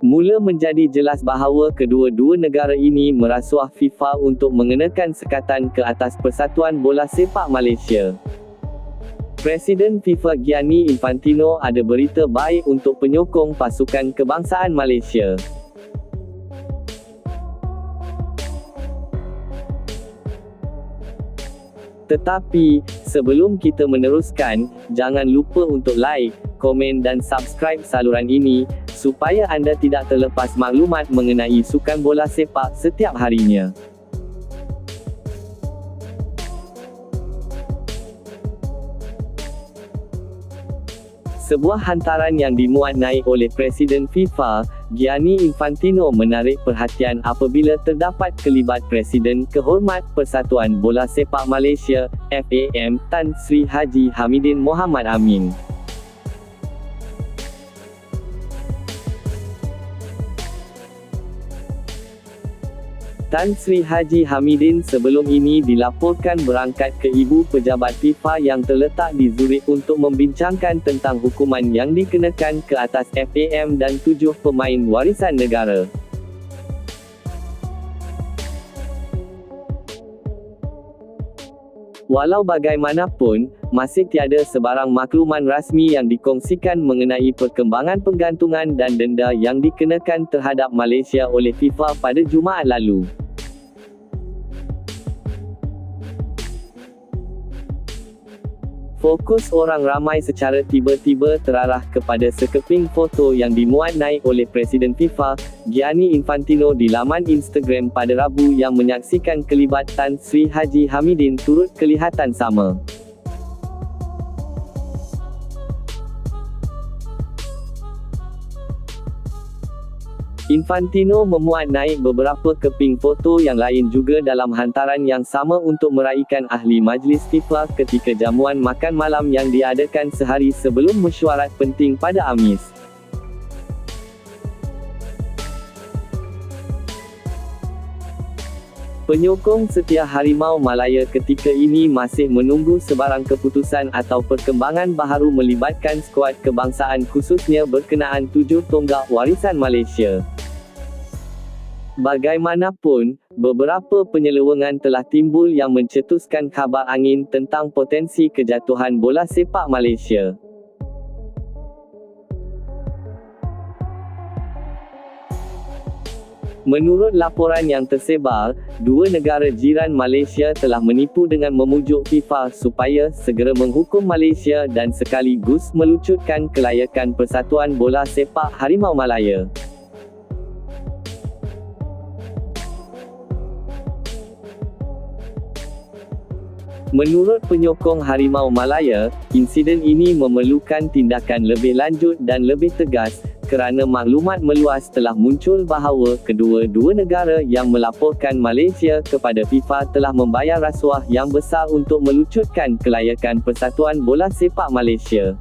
Mula menjadi jelas bahawa kedua-dua negara ini merasuah FIFA untuk mengenakan sekatan ke atas Persatuan Bola Sepak Malaysia. Presiden FIFA Gianni Infantino ada berita baik untuk penyokong pasukan kebangsaan Malaysia. Tetapi, sebelum kita meneruskan, jangan lupa untuk like, komen dan subscribe saluran ini, supaya anda tidak terlepas maklumat mengenai sukan bola sepak setiap harinya. Sebuah hantaran yang dimuat naik oleh Presiden FIFA, Gianni Infantino menarik perhatian apabila terdapat kelibat Presiden Kehormat Persatuan Bola Sepak Malaysia, FAM, Tan Sri Haji Hamidin Mohamad Amin. Tan Sri Haji Hamidin sebelum ini dilaporkan berangkat ke ibu pejabat FIFA yang terletak di Zurich untuk membincangkan tentang hukuman yang dikenakan ke atas FAM dan tujuh pemain warisan negara. Walau bagaimanapun, masih tiada sebarang makluman rasmi yang dikongsikan mengenai perkembangan penggantungan dan denda yang dikenakan terhadap Malaysia oleh FIFA pada Jumaat lalu. Fokus orang ramai secara tiba-tiba terarah kepada sekeping foto yang dimuat naik oleh Presiden FIFA, Gianni Infantino di laman Instagram pada Rabu yang menyaksikan kelibat Tan Sri Haji Hamidin turut kelihatan sama. Infantino memuat naik beberapa keping foto yang lain juga dalam hantaran yang sama untuk meraihkan ahli majlis FIFA ketika jamuan makan malam yang diadakan sehari sebelum mesyuarat penting pada Amis. Penyokong setia Harimau Malaya ketika ini masih menunggu sebarang keputusan atau perkembangan baharu melibatkan skuad kebangsaan khususnya berkenaan tujuh tonggak warisan Malaysia. Bagaimanapun, beberapa penyelewengan telah timbul yang mencetuskan khabar angin tentang potensi kejatuhan bola sepak Malaysia. Menurut laporan yang tersebar, dua negara jiran Malaysia telah menipu dengan memujuk FIFA supaya segera menghukum Malaysia dan sekaligus melucutkan kelayakan Persatuan Bola Sepak Harimau Malaya. Menurut penyokong Harimau Malaya, insiden ini memerlukan tindakan lebih lanjut dan lebih tegas, kerana maklumat meluas telah muncul bahawa kedua-dua negara yang melaporkan Malaysia kepada FIFA telah membayar rasuah yang besar untuk melucutkan kelayakan Persatuan Bola Sepak Malaysia.